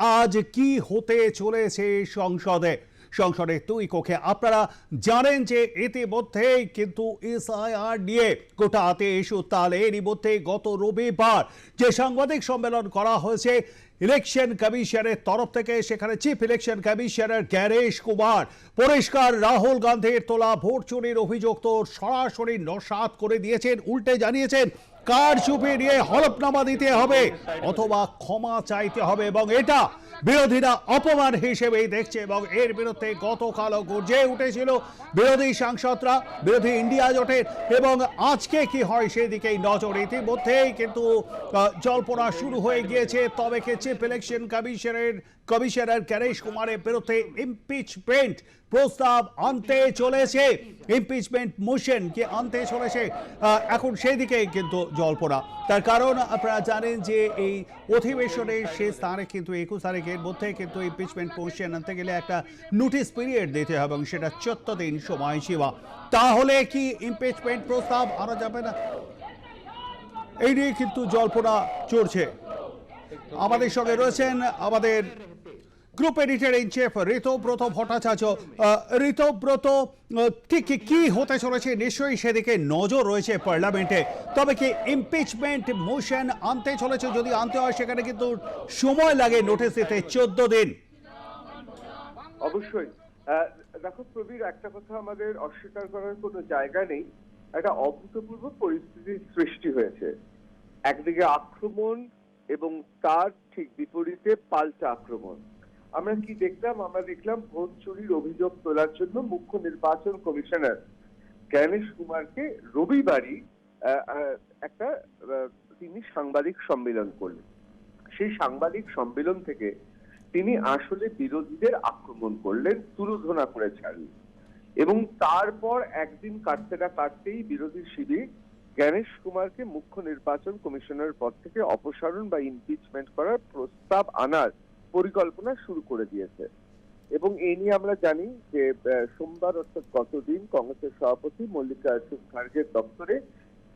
আজ কি হতে চলেছে সংসদে? সংসদে দুই কক্ষে আপনারা জানেন যে ইতিমধ্যেই কিন্তু এসআইআর নিয়ে গোটাতে ইস্যু তাল এরই মধ্যে গত রবিবার যে সাংবাদিক সম্মেলন করা হয়েছে, ইলেকশন কমিশনের তরফ থেকে, সেখানে চিফ ইলেকশন কমিশনার গ্যারেশ কুমার, পরিষ্কার রাহুল গান্ধীর তোলা ভোট চুরির অভিযোগ তো সরাসরি নসাত করে দিয়েছেন, উল্টে জানিয়েছেন কার চুপে নিয়ে হলফনামা দিতে হবে অথবা ক্ষমা চাইতে হবে এবং এটা বিরোধীরা অপমান হিসেবেই দেখছে এবং এর বিরুদ্ধে গতকালও গর্জে উঠেছিল বিরোধী সাংসদরা, বিরোধী ইন্ডিয়া জোটের এবং আজকে কি হয় সেদিকেই নজর। ইতিমধ্যেই কিন্তু জল্পনা শুরু হয়ে গিয়েছে। তবে কে চিফ ইলেকশন কমিশনের, কমিশনার গণেশ কুমারের বিরুদ্ধে ইমপিচমেন্ট প্রস্তাব আনতে চলেছে। ইমপিচমেন্ট মোশন কি আনতে চলেছে এখন সেই দিকে কিন্তু জল্পনা। তার কারণ আপনারা জানেন যে এই অধিবেশনের শেষ স্থানে কিন্তু একুশ তারিখের মধ্যে কিন্তু ইমপিচমেন্ট পৌঁছে আনতে গেলে একটা নোটিশ পিরিয়ড দিতে হবে এবং সেটা চোদ্দ দিন সময়সীমা তাহলে কি ইমপিচমেন্ট প্রস্তাব আনা যাবে না? এই নিয়ে কিন্তু জল্পনা চড়ছে আমাদের সঙ্গে রয়েছেন আমাদের group editor in chief Ritabrata Bhattacharya Ritabrata ঠিক কি- হতে চলেছে নিশ্চয়ই সেদিকে নজর রয়েছে পার্লামেন্টে। তবে কি ইমপিচমেন্ট মোশন আনতে চলেছে যদি আনতে হয়, সেখানে কিন্তু সময় লাগে নোটিশ দিতে, চোদ্দ দিন। অবশ্যই। দেখো প্রবীর, একটা কথা আমাদের অস্বীকার করার কোনো জায়গা নেই। একটা অভূতপূর্ব পরিস্থিতির সৃষ্টি হয়েছে। একদিকে আক্রমণ এবং তার ঠিক বিপরীতে পাল্টা আক্রমণ। আমরা কি দেখলাম? আমরা দেখলাম ভোট চুরির অভিযোগ তোলার জন্য মুখ্য নির্বাচন কমিশনার জ্ঞানেশ কুমারকে রবিবারই একটা তিনি সাংবাদিক সম্মেলন করলেন। সেই সাংবাদিক সম্মেলন থেকে তিনি আসলে বিরোধীদের আক্রমণ করলেন তুলোধনা করে ছাড়লেন এবং তারপর একদিন কাটতে না কাটতেই বিরোধী শিবির জ্ঞানেশ কুমারকে মুখ্য নির্বাচন কমিশনার পদ থেকে অপসারণ বা ইমপিচমেন্ট করার প্রস্তাব আনার পরিকল্পনা শুরু করে দিয়েছে। এবং এই নিয়ে আমরা জানি যে সোমবার অর্থাৎ গতদিন কংগ্রেসের সভাপতি মল্লিকার্জুন খার্গের দপ্তরে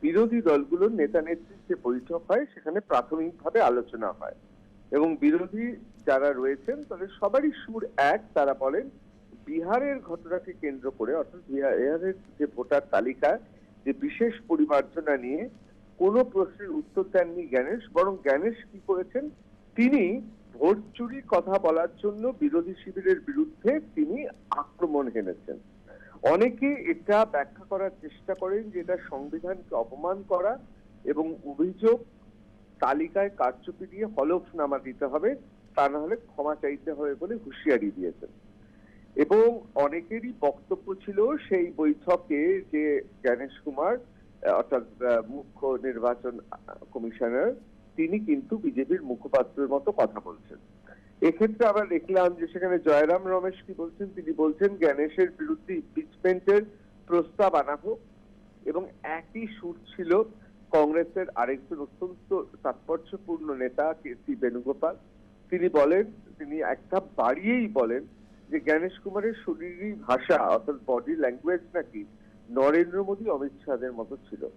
বিরোধী দলগুলোর নেতা নেত্রীর যে বৈঠক হয়, সেখানে প্রাথমিকভাবে আলোচনা হয়। এবং বিরোধী যারা রয়েছেন, তাদের সবারই সুর এক। তারা বলেন, বিহারের ঘটনাকে কেন্দ্র করে, অর্থাৎ বিহার- বিহারের যে ভোটার তালিকা, যে বিশেষ পরিমার্জনা নিয়ে কোনো প্রশ্নের উত্তর দেননি জ্ঞানেশ, বরং জ্ঞানেশ কি করেছেন, তিনি ভোট চুরির কথা বলার জন্য বিরোধী শিবিরের বিরুদ্ধে তিনি আক্রমণ হেনেছেন। অনেকে এটা ব্যাখ্যা করার চেষ্টা করেন যে এটা সংবিধানকে অপমান করা এবং অভিযোগ তালিকায় কারচুপি দিয়ে হলফনামা দিতে হবে, তা না হলে ক্ষমা চাইতে হবে বলে হুঁশিয়ারি দিয়েছেন। এবং অনেকেরই বক্তব্য ছিল সেই বৈঠকে যে জ্ঞানেশ কুমার, অর্থাৎ মুখ্য নির্বাচন কমিশনার তিনি কিন্তু বিজেপির মুখপাত্রের মতো কথা বলছেন। এক্ষেত্রে আমরা দেখলাম যে সেখানে জয়রাম রমেশ কি বলছেন? তিনি বলছেন জ্ঞানেশের বিরুদ্ধে ইমপিচমেন্টের প্রস্তাব আনা হোক। এবং একই সুর ছিল কংগ্রেসের আরেকজন অত্যন্ত তাৎপর্যপূর্ণ নেতা, কে সি বেণুগোপাল। তিনি বলেন, তিনি একটা বাড়িয়েই বলেন যে জ্ঞানেশ কুমারের শরীরী ভাষা, অর্থাৎ বডি ল্যাঙ্গুয়েজ নাকি নরেন্দ্র মোদী, অমিত শাহের মতো ছিল।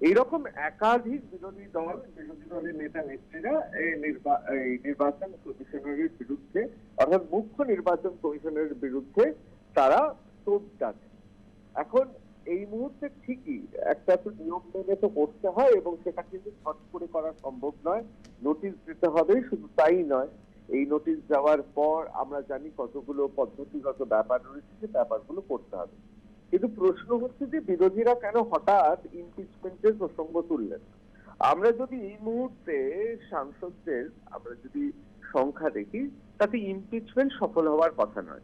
এইরকম একাধিক বিরোধী দল, বিরোধী দলের নেতা, নেত্রীরা এই নির্বা- এই নির্বাচন কমিশনারের বিরুদ্ধে, অর্থাৎ মুখ্য নির্বাচন কমিশনের বিরুদ্ধে তারা তোপ ডাকে। এখন এই মুহূর্তে ঠিকই একটা তো নিয়ম মেনে তো করতে হয় এবং সেটা কিন্তু ছট করে করা সম্ভব নয়। নোটিশ দিতে হবে, শুধু তাই নয়, এই নোটিশ যাওয়ার পর আমরা জানি কতগুলো পদ্ধতিগত ব্যাপার রয়েছে, সে ব্যাপারগুলো করতে হবে। কিন্তু প্রশ্ন হচ্ছে যে বিরোধীরা কেন হঠাৎ ইমপিচমেন্টের প্রসঙ্গ তুললেন? আমরা যদি এই মুহূর্তে সাংসদদের, আমরা যদি সংখ্যা দেখি, তাতে ইমপিচমেন্ট সফল হওয়ার কথা নয়।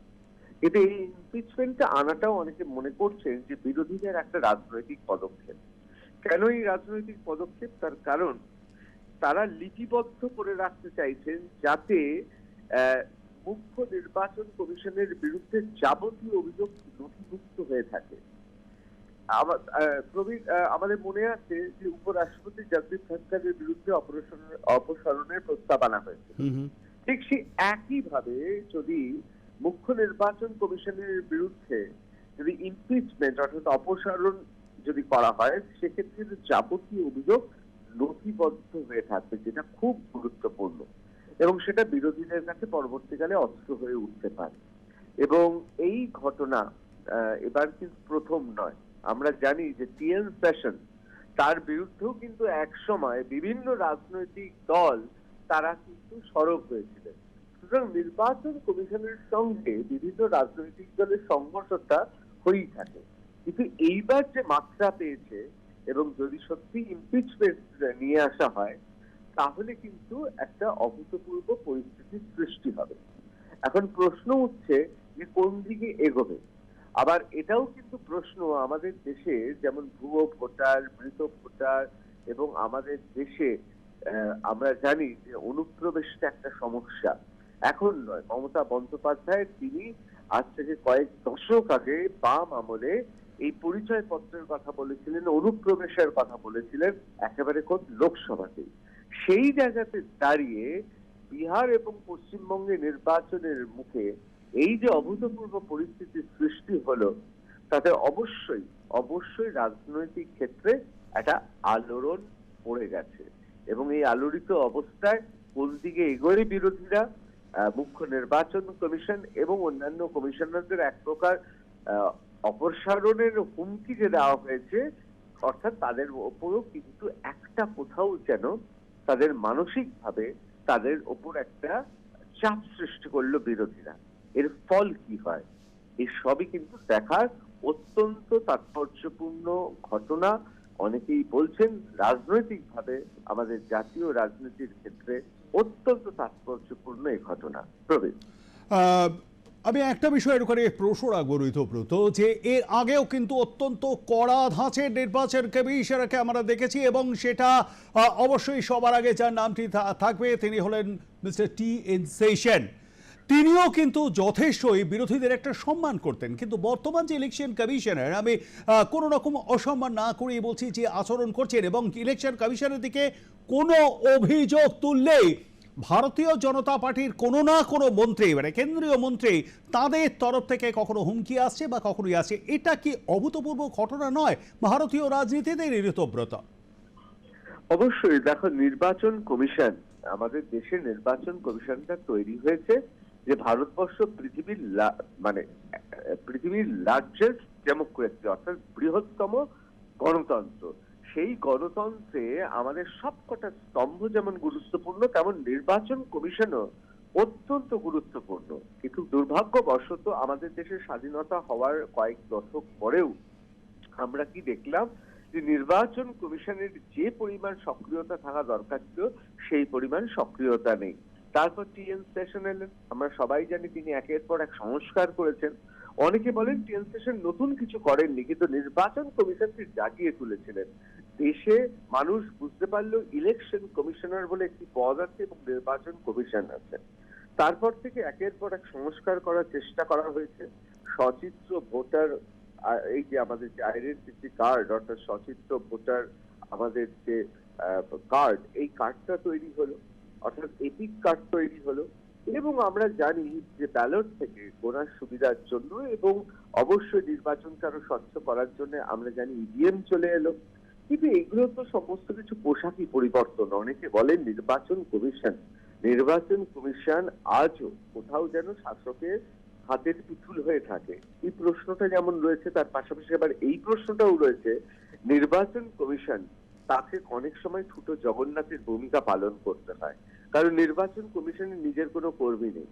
কিন্তু এই ইমপিচমেন্টটা আনাটাও অনেকে মনে করছেন যে বিরোধীদের একটা রাজনৈতিক পদক্ষেপ। কেন এই রাজনৈতিক পদক্ষেপ? তার কারণ, তারা লিপিবদ্ধ করে রাখতে চাইছেন যাতে মুখ্য নির্বাচন কমিশনের বিরুদ্ধে যাবতীয় অভিযোগ নথিভুক্ত হয়ে থাকে। আমাদের মনে আছে যে উপরাষ্ট্রপতি জগদীপ ধনখড়ের বিরুদ্ধে অপসারণের প্রস্তাব আনা হয়েছে। ঠিক সেই একইভাবে যদি মুখ্য নির্বাচন কমিশনের বিরুদ্ধে যদি ইমপিচমেন্ট অর্থাৎ অপসারণ যদি করা হয় সেক্ষেত্রে যাবতীয় অভিযোগ নথিবদ্ধ হয়ে থাকবে যেটা খুব গুরুত্বপূর্ণ। এবং সেটা বিরোধীদের কাছে পরবর্তীকালে অস্ত্র হয়ে উঠতে পারে। এবং এই ঘটনা এবার কিন্তু প্রথম নয়। আমরা জানি যে টিএন সেশন তার বিরুদ্ধেও কিন্তু একসময় বিভিন্ন রাজনৈতিক দল, তারা কিন্তু সরব হয়েছিলেন। সুতরাং নির্বাচন কমিশনের সঙ্গে বিভিন্ন রাজনৈতিক দলের সংঘর্ষটা হয়েই থাকে। কিন্তু এইবার যে মাত্রা পেয়েছে এবং যদি সত্যি ইমপিচমেন্ট নিয়ে আসা হয় তাহলে কিন্তু একটা অভূতপূর্ব পরিস্থিতির সৃষ্টি হবে। এখন প্রশ্ন উঠছে যে কোন দিকে এগোবে? আবার এটাও কিন্তু প্রশ্ন আমাদের দেশে যেমন ভুয়ো ভোটার মৃত ভোটার এবং আমাদের দেশে আমরা জানি যে অনুপ্রবেশটা একটা সমস্যা। এখন নয়, মমতা বন্দ্যোপাধ্যায় তিনি আজ থেকে কয়েক দশক আগে বাম আমলে এই পরিচয় পত্রের কথা বলেছিলেন, অনুপ্রবেশের কথা বলেছিলেন, একেবারে কোন লোকসভাতেই। সেই জায়গাতে দাঁড়িয়ে বিহার এবং পশ্চিমবঙ্গে নির্বাচনের মুখে এই যে অভূতপূর্ব পরিস্থিতির সৃষ্টি হলো, তাতে অবশ্যই অবশ্যই রাজনৈতিক ক্ষেত্রে একটা আলোড়ন পড়ে গেছে। এবং এই আলোড়িত অবস্থায় কোন দিকে এগোয় বিরোধীরা মুখ্য নির্বাচন কমিশন এবং অন্যান্য কমিশনারদের এক প্রকার অপসারণের হুমকি যে দেওয়া হয়েছে, অর্থাৎ তাদের ওপরও কিন্তু একটা কোথাও যেন তাদের মানসিকভাবে তাদের ওপর একটা চাপ সৃষ্টি করল বিরোধীরা। এর ফল কি হয়? এই সবই কিন্তু দেখার অত্যন্ত তাৎপর্যপূর্ণ ঘটনা। অনেকেই বলছেন রাজনৈতিকভাবে আমাদের জাতীয় রাজনীতির ক্ষেত্রে অত্যন্ত তাৎপর্যপূর্ণ এই ঘটনা। প্রবীণ আমি একটা বিষয়ের ওখানে প্রশ্ন রাখব রৈতব্রত যে এর আগেও কিন্তু অত্যন্ত কড়া ধাঁচের নির্বাচন কমিশনকে আমরা দেখেছি এবং সেটা অবশ্যই সবার আগে যার নামটি থাকবে তিনি হলেন মিস্টার টি এন সেশন। তিনিও কিন্তু যথেষ্টই বিরোধীদের একটা সম্মান করতেন, কিন্তু বর্তমান যে ইলেকশন কমিশনার, আমি কোনো রকম অসম্মান না করেই বলছি যে আচরণ করছেন এবং ইলেকশন কমিশনের দিকে কোনো অভিযোগ তুললেই ভারতীয় জনতা পার্টির কোনো না কোনো মন্ত্রী মানে কেন্দ্রীয় মন্ত্রী, তাদের তরফ থেকে কখনো হুমকি আসছে বা কখনোই আসছে? এটা কি অভূতপূর্ব ঘটনা নয়? ভারতীয় রাজনীতিতে ঋতব্রত অবশ্যই, দেখো, নির্বাচন কমিশন, আমাদের দেশের নির্বাচন কমিশনটা তৈরি হয়েছে যে ভারতবর্ষ পৃথিবীর মানে পৃথিবীর লার্জেস্ট ডেমোক্রেসি অর্থাৎ বৃহত্তম গণতন্ত্র। সেই গণতন্ত্রে আমাদের সবকটা স্তম্ভ যেমন গুরুত্বপূর্ণ, তেমন নির্বাচন কমিশনও অত্যন্ত গুরুত্বপূর্ণ। কিন্তু দুর্ভাগ্যবশত আমাদের দেশের স্বাধীনতা হওয়ার কয়েক দশক পরেও আমরা কি দেখলাম যে নির্বাচন কমিশনের যে পরিমাণ সক্রিয়তা থাকা দরকার ছিল, সেই পরিমাণ সক্রিয়তা নেই। তারপর টিএন সেশন এলেন, আমরা সবাই জানি তিনি একের পর এক সংস্কার করেছেন। অনেকে বলেন টিএন সেশন নতুন কিছু করেননি, কিন্তু নির্বাচন কমিশনকে জাগিয়ে তুলেছিলেন। দেশে মানুষ বুঝতে পারল ইলেকশন কমিশনার বলে একটি পদ আছে এবং নির্বাচন কমিশন আছে। তারপর থেকে একের পর এক সংস্কার করার চেষ্টা করা হয়েছে। সচিত্র ভোটার এই যে আমাদের যে আইডেন্টিটি কার্ড অর্থাৎ সচিত্র ভোটার আমাদের যে কার্ড এই কার্ডটা তৈরি হলো, অর্থাৎ এপিক কার্ড তৈরি হলো। এবং আমরা জানি যে ব্যালট থেকে গোনার সুবিধার জন্য এবং অবশ্যই নির্বাচনকে আরও স্বচ্ছ করার জন্য আমরা জানি ইভিএম চলে এলো। কিন্তু এগুলো তো সমস্ত কিছু পোশাকি পরিবর্তন। অনেকে বলেন নির্বাচন কমিশন। নির্বাচন কমিশন আজও কোথাও যেন শাসকের হাতের পিছুল হয়ে থাকে। এই প্রশ্নটা যেমন রয়েছে, তার পাশাপাশি আবার এই প্রশ্নটাও রয়েছে, নির্বাচন কমিশন তাকে অনেক সময় ছোট জগন্নাথের ভূমিকা পালন করতে হয়। কারণ নির্বাচন কমিশনের নিজের কোনো কর্মী নেই।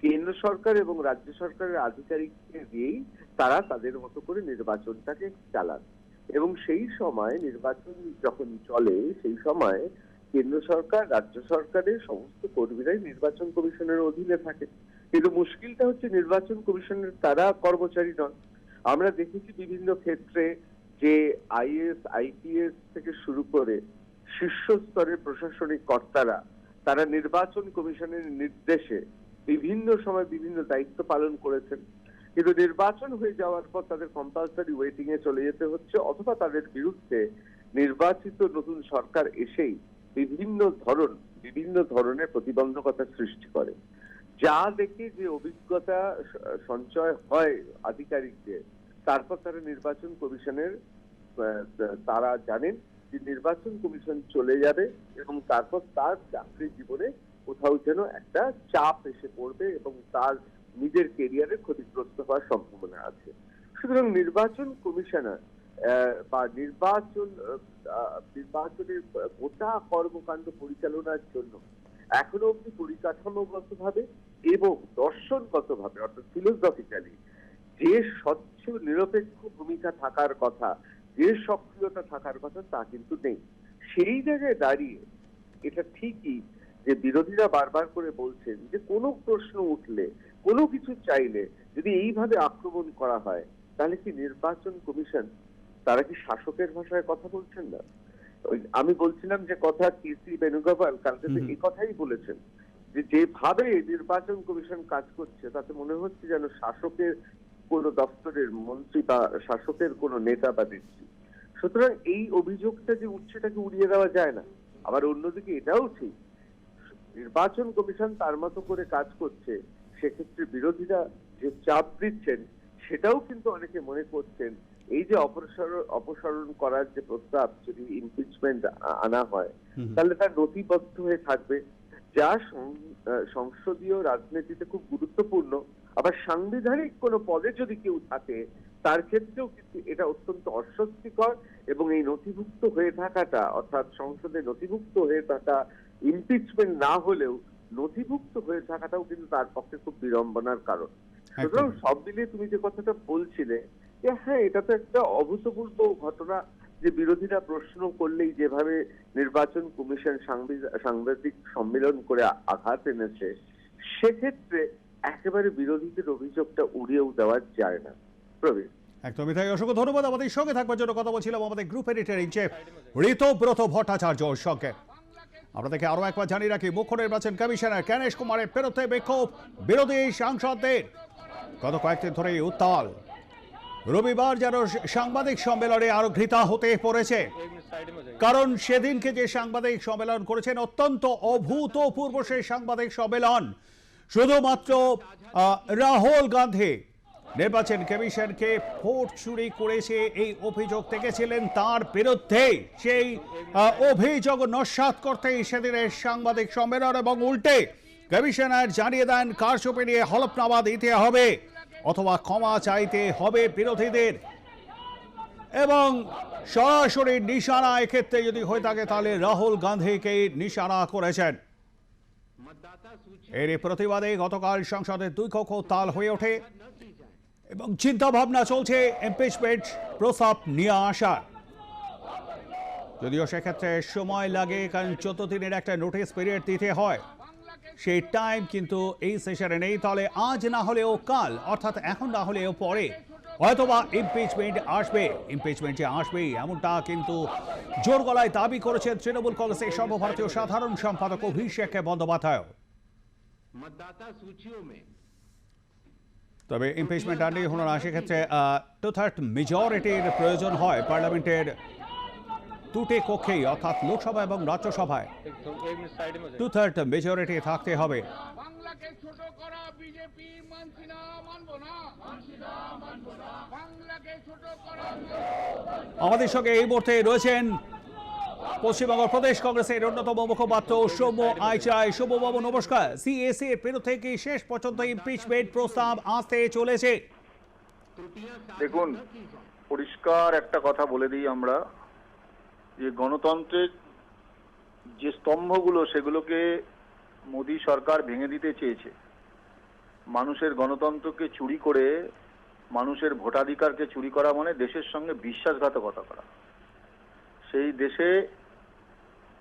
কেন্দ্র সরকার এবং রাজ্য সরকারের আধিকারিককে দিয়েই তারা তাদের মতো করে নির্বাচনটাকে চালান। এবং সেই সময় নির্বাচন যখন চলে, সেই সময় কেন্দ্র সরকার, রাজ্য সরকারের সমস্ত কর্মীরাই নির্বাচন কমিশনের অধীনে থাকে। কিন্তু মুশকিলটা হচ্ছে নির্বাচন কমিশনের তারা কর্মচারী নন আমরা দেখেছি বিভিন্ন ক্ষেত্রে যে আইএস, আইপিএস থেকে শুরু করে শীর্ষ স্তরের প্রশাসনিক কর্তারা, তারা নির্বাচন কমিশনের নির্দেশে বিভিন্ন সময় বিভিন্ন দায়িত্ব পালন করেছেন। কিন্তু নির্বাচন হয়ে যাওয়ার পর তাদের কম্পালসারি ওয়েটিং এ চলে যেতে হচ্ছে, অথবা তাদের বিরুদ্ধে নির্বাচিত নতুন সরকার এসেই বিভিন্ন ধরন, বিভিন্ন ধরনের প্রতিবন্ধকতা সৃষ্টি করে। যা দেখে যে অভিজ্ঞতা সঞ্চয় হয় আধিকারিকদের, তারপর তারা নির্বাচন কমিশনের তারা জানেন যে নির্বাচন কমিশন চলে যাবে এবং তারপর তার চাকরি জীবনে কোথাও যেন একটা চাপ এসে পড়বে এবং তার নিজের কেরিয়ারে ক্ষতিগ্রস্ত হওয়ার সম্ভাবনা আছে। সুতরাং নির্বাচন কমিশনার বা নির্বাচন নির্বাচনের গোটা কর্মকাণ্ড পরিচালনার জন্য এখনও অব্দি পরিকাঠামোগত ভাবে এবং দর্শনগত ভাবে অর্থাৎ ফিলোসফিক্যালি যে স্বচ্ছ, নিরপেক্ষ ভূমিকা থাকার কথা, যে সক্রিয়তা থাকার কথা তা কিন্তু নেই। সেই জায়গায় দাঁড়িয়ে এটা ঠিকই যে বিরোধীরা বারবার করে বলছেন যে কোনো প্রশ্ন উঠলে কোনো কিছু চাইলে যদি এইভাবে আক্রমণ করা হয় তাহলে কি নির্বাচন কমিশন তারা কি শাসকের ভাষায় কথা বলছেন না? আমি বলছিলাম যে কথা কেসি বেণুগোপাল কালকে এই কথাই বলেছেন যে যেভাবে নির্বাচন কমিশন কাজ করছে তাতে মনে হচ্ছে যেন শাসকের কোন দপ্তরের মন্ত্রী বা শাসকের কোন নেতা বা নেত্রী। সুতরাং এই অভিযোগটা যে উঠছে এটাকে উড়িয়ে দেওয়া যায় না আবার অন্যদিকে এটাও ঠিক নির্বাচন কমিশন তার মতো করে কাজ করছে সেক্ষেত্রে বিরোধীরা যে চাপ দিচ্ছেন সেটাও কিন্তু অনেকে মনে করছেন এই যে অপসারণ অপসারণ করার যে প্রস্তাব যদি ইমপিচমেন্ট আনা হয় তাহলে তার নথিবদ্ধ হয়ে থাকবে। যা সংসদীয় রাজনীতিতে খুব গুরুত্বপূর্ণ আবার সাংবিধানিক কোনো পদে যদি কেউ থাকে তার ক্ষেত্রেও কিন্তু এটা অত্যন্ত অস্বস্তিকর এবং এই নথিভুক্ত হয়ে থাকাটা অর্থাৎ সংসদে নথিভুক্ত হয়ে থাকা ইমপিচমেন্ট না হলেও নথিভুক্ত হয়ে থাকাটাও কিন্তু তার পক্ষে খুব বিড়ম্বনার কারণ। সুতরাং সব মিলিয়ে তুমি যে কথাটা বলছিলে যে হ্যাঁ এটা তো একটা অভূতপূর্ব ঘটনা যে বিরোধীরা প্রশ্ন করলেই যেভাবে নির্বাচন কমিশন সাংবাদিক সম্মেলন করে আঘাত এনেছে সেক্ষেত্রে একেবারে বিরোধীদের অভিযোগটা উড়িয়েও দেওয়া যায় না। প্রবীণ একদমই তাই অসংখ্য ধন্যবাদ। আমাদের সঙ্গে থাকবার জন্য কথা বলছিলাম আমাদের group editor in chief Ritabrata ভট্টাচার্যর সঙ্গে। আপনাদেরকে আরও একবার জানিয়ে রাখি, মুখ্য নির্বাচন কমিশনার জ্ঞানেশ কুমারের পেরোতে বিক্ষোভ বিরোধী সাংসদদের। গত কয়েকদিন ধরে উত্তাল। রবিবার যেন সাংবাদিক সম্মেলনে আরও ঘৃতা হতে পড়েছে। কারণ সেদিনকে যে সাংবাদিক সম্মেলন করেছেন, অত্যন্ত অভূতপূর্ব সেই সাংবাদিক সম্মেলন। শুধুমাত্র রাহুল গান্ধী নির্বাচন কমিশনকে ভোট চুরি করেছে এই অভিযোগ থেকেছিলেন তার বিরুদ্ধে। সেই অভিযোগ নস্বাত করতেই সেদিনের সাংবাদিক সম্মেলন এবং উল্টে কমিশনার জানিয়ে দেন, কারচুপি নিয়ে হলফনামা দিতে হবে অথবা ক্ষমা চাইতে হবে বিরোধীদের। এবং সরাসরি নিশানা এক্ষেত্রে যদি হয়ে থাকে তাহলে রাহুল গান্ধীকে নিশানা করেছেন। এর প্রতিবাদে গতকাল সংসদের দুই কক্ষ তাল হয়ে ওঠে। এবং চিন্তা ভাবনা চলছে ইমপিচমেন্ট প্রস্তাব নিয়ে আসার যদিও সেক্ষেত্রে সময় লাগে কারণ চোদ্দ দিনের একটা নোটিশ পিরিয়ড দিতে হয় সেই টাইম কিন্তু এই সেশনে নেই তাহলে আজ না হলেও কাল অর্থাৎ এখন না হলেও পরে হয়তোবা ইমপিচমেন্ট আসবে ইমপিচমেন্ট যে আসবেই এমনটা কিন্তু জোর গলায় দাবি করেছেন তৃণমূল কংগ্রেসের সর্বভারতীয় সাধারণ সম্পাদক অভিষেক বন্দ্যোপাধ্যায় मतदाता सूचियों में তবে ইমপিচমেন্ট আর্নি হল না সেক্ষেত্রে টু থার্ড মেজরিটির প্রয়োজন হয় পার্লামেন্টের দুটি কক্ষেই অর্থাৎ লোকসভা এবং রাজ্যসভায়। টু থার্ড মেজরিটি থাকতে হবে। আমাদের সঙ্গে এই মুহূর্তে রয়েছেন পশ্চিমবঙ্গ প্রদেশ কংগ্রেসের অন্যতম মুখপাত্র সৌম্য আইচাই। সৌম্যবাবু নমস্কার। সিএসি এর বিরুদ্ধে কি শেষ পর্যন্ত ইমপিচমেন্ট প্রস্তাব আসতে চলেছে। দেখুন, পরিষ্কার একটা কথা বলে দিই আমরা, যে গণতন্ত্রের যে স্তম্ভগুলো, সেগুলোকে মোদী সরকার ভেঙে দিতে চেয়েছে। মানুষের গণতন্ত্রকে চুরি করে, মানুষের ভোটাধিকারকে চুরি করা মানে দেশের সঙ্গে বিশ্বাসঘাতকতা করা। সেই দেশে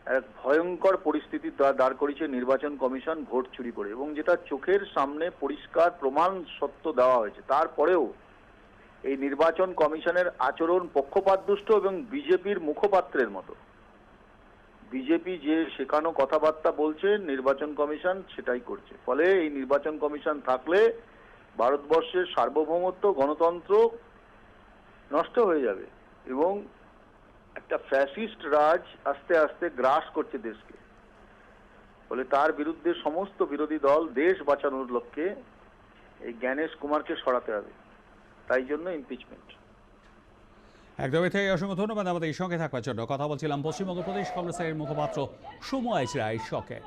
এক ভয়ঙ্কর পরিস্থিতি দাঁড় করিয়েছে নির্বাচন কমিশন ভোট চুরি করে এবং যেটা চোখের সামনে পরিষ্কার প্রমাণ সত্য দেওয়া হয়েছে। তারপরেও এই নির্বাচন কমিশনের আচরণ পক্ষপাতদুষ্ট এবং বিজেপির মুখপাত্রের মতো। বিজেপি যে শেখানো কথাবার্তা বলছে, নির্বাচন কমিশন সেটাই করছে। ফলে এই নির্বাচন কমিশন থাকলে ভারতবর্ষের সার্বভৌমত্ব, গণতন্ত্র নষ্ট হয়ে যাবে এবং একটা ফ্যাসিস্ট রাজ আস্তে আস্তে গ্রাস করছে দেশকে। বলে তার বিরুদ্ধে সমস্ত বিরোধী দল দেশ বাঁচানোর লক্ষ্যে এই জ্ঞানেশ কুমারকে সরাতে হবে। তাই জন্য ইমপিচমেন্ট একদম এতে অসংখ্য ধন্যবাদ আমাদের এই সঙ্গে থাকার জন্য। কথা বলছিলাম পশ্চিমবঙ্গ প্রদেশ কংগ্রেসের মুখপাত্র সময় রায় শকে।